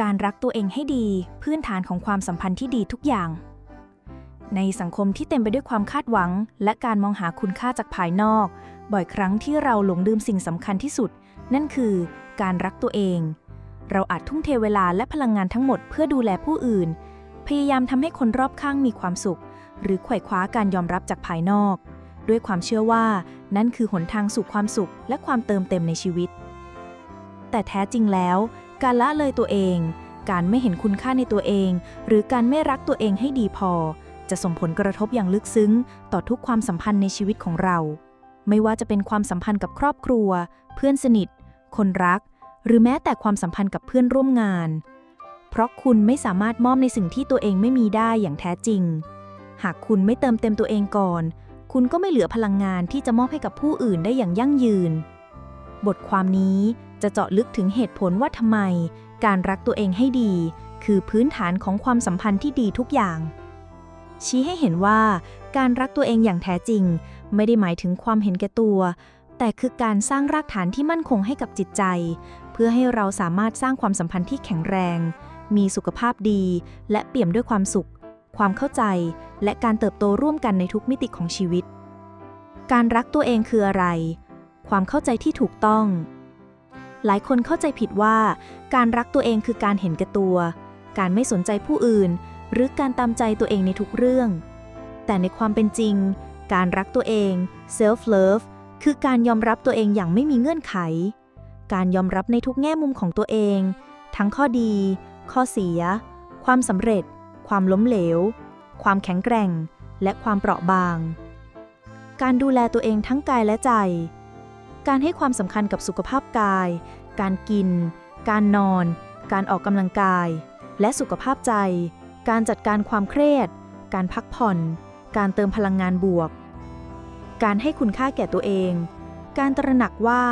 การรักตัวเองให้ดี พื้นฐานของความสัมพันธ์ที่ดีทุกอย่าง ในสังคมที่เต็มไปด้วยความคาดหวัง และการมองหาคุณค่าจากภายนอก บ่อยครั้งที่เราหลงลืมสิ่งสำคัญที่สุด นั่นคือการรักตัวเอง เราอาจทุ่มเทเวลาและพลังงานทั้งหมดเพื่อดูแลผู้อื่น พยายามทำให้คนรอบข้างมีความสุข หรือไขว่คว้าการยอมรับจากภายนอก ด้วยความเชื่อว่า นั่นคือหนทางสู่ความสุขและความเติมเต็มในชีวิต แต่แท้จริงแล้ว การละเลยตัวเอง การไม่เห็นคุณค่าในตัวเอง หรือการไม่รักตัวเองให้ดีพอ จะส่งผลกระทบอย่างลึกซึ้ง ต่อทุกความสัมพันธ์ในชีวิตของเรา ไม่ว่าจะเป็นความสัมพันธ์กับครอบครัว เพื่อนสนิท คนรัก หรือแม้แต่ความสัมพันธ์กับเพื่อนร่วมงาน เพราะคุณไม่สามารถมอบในสิ่งที่ตัวเองไม่มีได้อย่างแท้จริง หากคุณไม่เติมเต็มตัวเองก่อน คุณก็ไม่เหลือพลังงานที่จะมอบให้กับผู้อื่นได้อย่างยั่งยืน บทความนี้ จะเจาะลึกถึงเหตุผลว่าทำไม การรักตัวเองให้ดี คือพื้นฐานของความสัมพันธ์ที่ดีทุกอย่าง ชี้ให้เห็นว่า การรักตัวเองอย่างแท้จริง ไม่ได้หมายถึงความเห็นแก่ตัว แต่คือการสร้างรากฐานที่มั่นคงให้กับจิตใจ เพื่อให้เราสามารถสร้างความสัมพันธ์ที่แข็งแรง มีสุขภาพดี และเปี่ยมด้วยความสุข ความเข้าใจ และการเติบโตร่วมกันในทุกมิติของชีวิต การรักตัวเองคืออะไร ความเข้าใจที่ถูกต้อง หลายคนเข้าใจผิดว่า การรักตัวเองคือการเห็นแก่ตัว การไม่สนใจผู้อื่น หรือการตามใจตัวเองในทุกเรื่อง แต่ในความเป็นจริง การรักตัวเอง self love คือการยอมรับตัวเองอย่างไม่มีเงื่อนไข การยอมรับในทุกแง่มุมของตัวเอง ทั้งข้อดี ข้อเสีย ความสำเร็จ ความล้มเหลว ความแข็งแกร่ง และความเปราะบาง การดูแลตัวเองทั้งกายและใจ การให้ความสำคัญกับสุขภาพกาย การกิน การนอน การออกกำลังกาย และสุขภาพใจ การจัดการความเครียด การพักผ่อน การเติมพลังงานบวก การให้คุณค่าแก่ตัวเอง การตระหนักว่า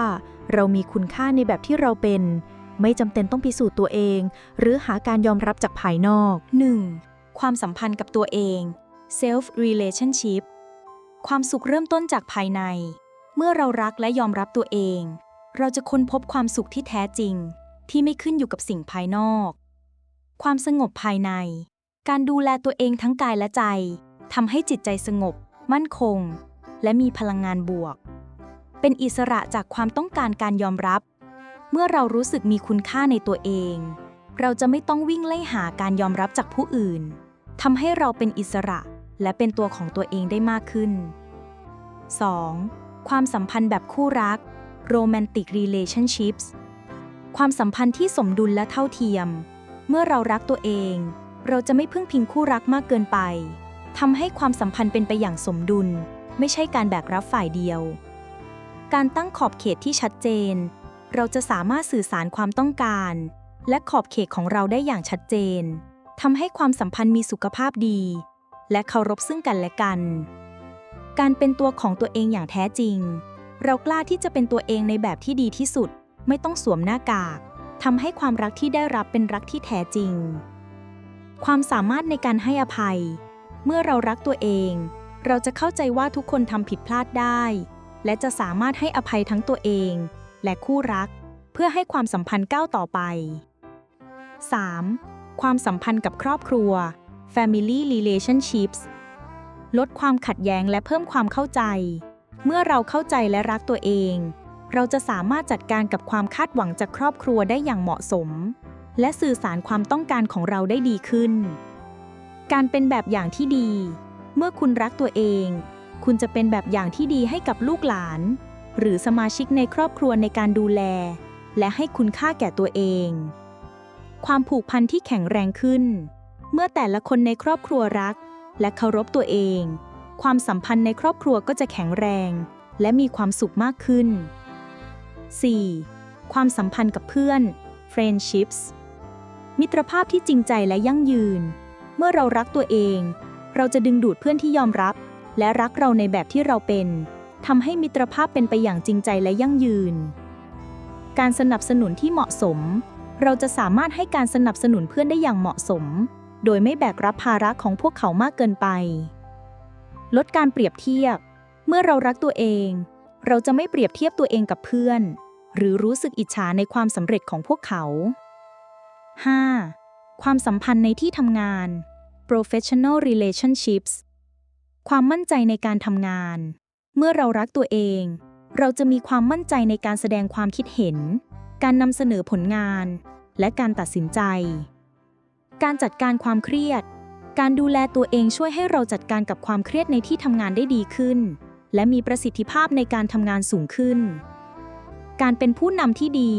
เรามีคุณค่าในแบบที่เราเป็น ไม่จำเป็นต้องพิสูจน์ตัวเอง หรือหาการยอมรับจากภายนอก 1. ความสัมพันธ์กับตัวเอง self relationship ความสุขเริ่มต้นจากภายใน เมื่อเรารักและยอมรับตัวเอง เราจะค้นพบความสุขที่แท้จริง ที่ไม่ขึ้นอยู่กับสิ่งภายนอก ความสงบภายใน การดูแลตัวเองทั้งกายและใจทำให้จิตใจสงบ มั่นคง และมีพลังงานบวก เป็นอิสระจากความต้องการการยอมรับ เมื่อเรารู้สึกมีคุณค่าในตัวเอง เราจะไม่ต้องวิ่งไล่หาการยอมรับจากผู้อื่นทำให้เราเป็นอิสระและเป็นตัวของตัวเองได้มากขึ้น 2. ความสัมพันธ์แบบคู่รัก romantic relationships ความสัมพันธ์ที่สมดุลและเท่าเทียม เมื่อเรารักตัวเอง เราจะไม่พึ่งพิงคู่รักมากเกินไปทำให้ความสัมพันธ์เป็นไปอย่างสมดุล ไม่ใช่การแบกรับฝ่ายเดียว การตั้งขอบเขตที่ชัดเจน เราจะสามารถสื่อสารความต้องการ และขอบเขตของเราได้อย่างชัดเจนทำให้ความสัมพันธ์มีสุขภาพดี และเคารพซึ่งกันและกัน การเป็นตัวของตัวเองอย่างแท้จริง เรากล้าที่จะเป็นตัวเองในแบบที่ดีที่สุด ไม่ต้องสวมหน้ากากทำให้ความรักที่ได้รับเป็นรักที่แท้จริง ความสามารถในการให้อภัย เมื่อเรารักตัวเอง เราจะเข้าใจว่าทุกคนทำผิดพลาดได้ และจะสามารถให้อภัยทั้งตัวเอง และคู่รัก เพื่อให้ความสัมพันธ์ก้าวต่อไป 3. ความสัมพันธ์กับครอบครัว family relationships ลดความขัดแย้งและเพิ่มความเข้าใจ เมื่อเราเข้าใจและรักตัวเอง เราจะสามารถจัดการกับความคาดหวังจากครอบครัวได้อย่างเหมาะสม และสื่อสารความต้องการของเราได้ดีขึ้น การเป็นแบบอย่างที่ดี เมื่อคุณรักตัวเอง คุณจะเป็นแบบอย่างที่ดีให้กับลูกหลาน หรือสมาชิกในครอบครัวในการดูแล และให้คุณค่าแก่ตัวเอง ความผูกพันที่แข็งแรงขึ้น เมื่อแต่ละคนในครอบครัวรัก และเคารพตัวเอง ความสัมพันธ์ในครอบครัวก็จะแข็งแรง และมีความสุขมากขึ้น 4. ความสัมพันธ์กับเพื่อน friendships มิตรภาพที่จริงใจและยั่งยืน เมื่อเรารักตัวเอง เราจะดึงดูดเพื่อนที่ยอมรับ และรักเราในแบบที่เราเป็นทำให้มิตรภาพเป็นไปอย่างจริงใจและยั่งยืน การสนับสนุนที่เหมาะสม เราจะสามารถให้การสนับสนุนเพื่อนได้อย่างเหมาะสม โดยไม่แบกรับภาระของพวกเขามากเกินไป ลดการเปรียบเทียบ เมื่อเรารักตัวเอง เราจะไม่เปรียบเทียบตัวเองกับเพื่อน หรือรู้สึกอิจฉาในความสำเร็จของพวกเขา 5. ความสัมพันธ์ในที่ทำงาน professional relationships ความมั่นใจในการทำงาน เมื่อเรารักตัวเอง เราจะมีความมั่นใจในการแสดงความคิดเห็น การนำเสนอผลงาน และการตัดสินใจ การจัดการความเครียด การดูแลตัวเองช่วยให้เราจัดการกับความเครียดในที่ทำงานได้ดีขึ้น และมีประสิทธิภาพในการทำงานสูงขึ้น การเป็นผู้นำที่ดี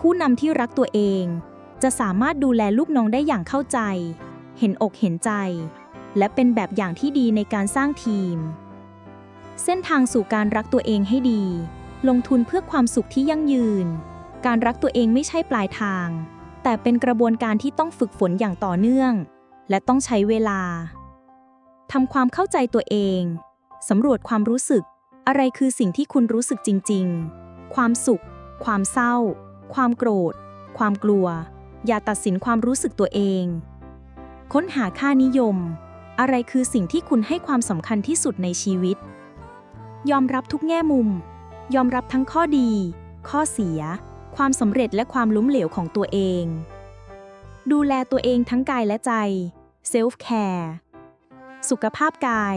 ผู้นำที่รักตัวเอง จะสามารถดูแลลูกน้องได้อย่างเข้าใจ เห็นอกเห็นใจ และเป็นแบบอย่างที่ดีในการสร้างทีม เส้นทางสู่การรักตัวเองให้ดี ลงทุนเพื่อความสุขที่ยั่งยืน การรักตัวเองไม่ใช่ปลายทาง แต่เป็นกระบวนการที่ต้องฝึกฝนอย่างต่อเนื่อง และต้องใช้เวลาทำความเข้าใจตัวเองสำรวจความรู้สึก อะไรคือสิ่งที่คุณรู้สึกจริง ๆ ความสุข ความเศร้า ความโกรธ ความกลัว อย่าตัดสินความรู้สึกตัวเอง ค้นหาค่านิยม อะไรคือสิ่งที่คุณให้ความสำคัญที่สุดในชีวิต ยอมรับทุกแง่มุม ยอมรับทั้งข้อดี ข้อเสีย ความสำเร็จและความล้มเหลวของตัวเอง ดูแลตัวเองทั้งกายและใจ self care สุขภาพกาย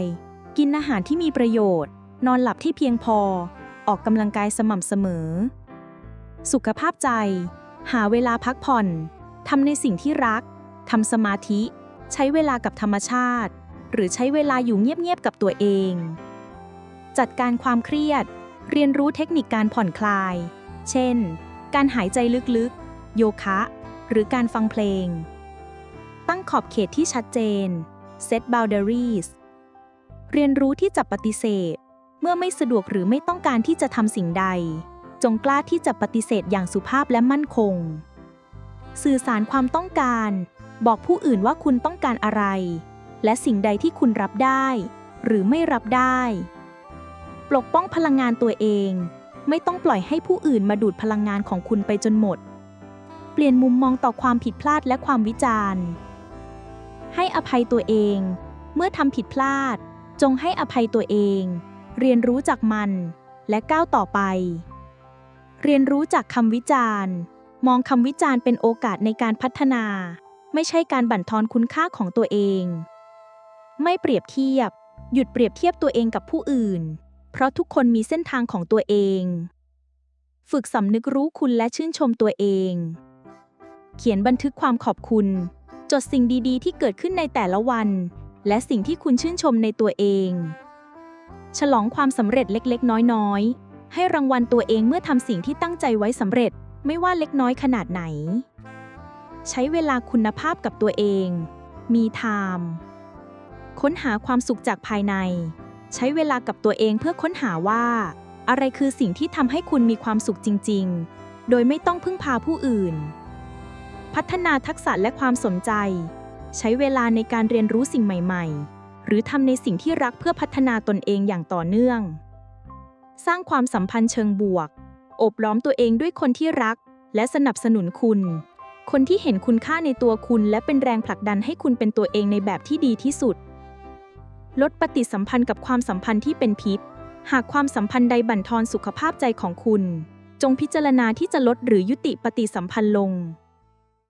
กินอาหารที่มีประโยชน์ นอนหลับที่เพียงพอ ออกกำลังกายสม่ำเสมอ สุขภาพใจ หาเวลาพักผ่อนทำในสิ่งที่รักทำสมาธิ ใช้เวลากับธรรมชาติ หรือใช้เวลาอยู่เงียบๆกับตัวเอง จัดการความเครียด เรียนรู้เทคนิคการผ่อนคลาย เช่น การหายใจลึกๆ โยคะ หรือการฟังเพลง ตั้งขอบเขตที่ชัดเจน set boundaries เรียนรู้ที่จะปฏิเสธ เมื่อไม่สะดวกหรือไม่ต้องการที่จะทำสิ่งใด จงกล้าที่จะปฏิเสธอย่างสุภาพและมั่นคง สื่อสารความต้องการ บอกผู้อื่นว่าคุณต้องการอะไร และสิ่งใดที่คุณรับได้ หรือไม่รับได้ ปกป้องพลังงานตัวเอง ไม่ต้องปล่อยให้ผู้อื่นมาดูดพลังงานของคุณไปจนหมด เปลี่ยนมุมมองต่อความผิดพลาดและความวิจารณ์ ให้อภัยตัวเอง เมื่อทำผิดพลาด จงให้อภัยตัวเอง เรียนรู้จากมัน และก้าวต่อไป เรียนรู้จากคำวิจารณ์ มองคำวิจารณ์เป็นโอกาสในการพัฒนา ไม่ใช่การบั่นทอนคุณค่าของตัวเอง ไม่เปรียบเทียบ หยุดเปรียบเทียบตัวเองกับผู้อื่น เพราะทุกคนมีเส้นทางของตัวเอง ฝึกสำนึกรู้คุณและชื่นชมตัวเอง เขียนบันทึกความขอบคุณ จดสิ่งดีๆ ที่เกิดขึ้นในแต่ละวัน และสิ่งที่คุณชื่นชมในตัวเอง ฉลองความสำเร็จเล็กๆ น้อยๆ ให้รางวัลตัวเองเมื่อทำสิ่งที่ตั้งใจไว้สำเร็จ ไม่ว่าเล็กน้อยขนาดไหน ใช้เวลาคุณภาพกับตัวเอง มีไทม์ค้นหาความสุขจากภายใน ใช้เวลากับตัวเองเพื่อค้นหาว่า อะไรคือสิ่งที่ทำให้คุณมีความสุขจริง ๆ โดยไม่ต้องพึ่งพาผู้อื่น พัฒนาทักษะและความสนใจ ใช้เวลาในการเรียนรู้สิ่งใหม่ ๆ หรือทำในสิ่งที่รักเพื่อพัฒนาตนเองอย่างต่อเนื่อง สร้างความสัมพันธ์เชิงบวก อบล้อมตัวเองด้วยคนที่รัก และสนับสนุนคุณ คนที่เห็นคุณค่าในตัวคุณ และเป็นแรงผลักดันให้คุณเป็นตัวเองในแบบที่ดีที่สุด ลดปฏิสัมพันธ์กับความสัมพันธ์ที่เป็นพิษ หากความสัมพันธ์ใดบั่นทอนสุขภาพใจของคุณ จงพิจารณาที่จะลดหรือยุติปฏิสัมพันธ์ลง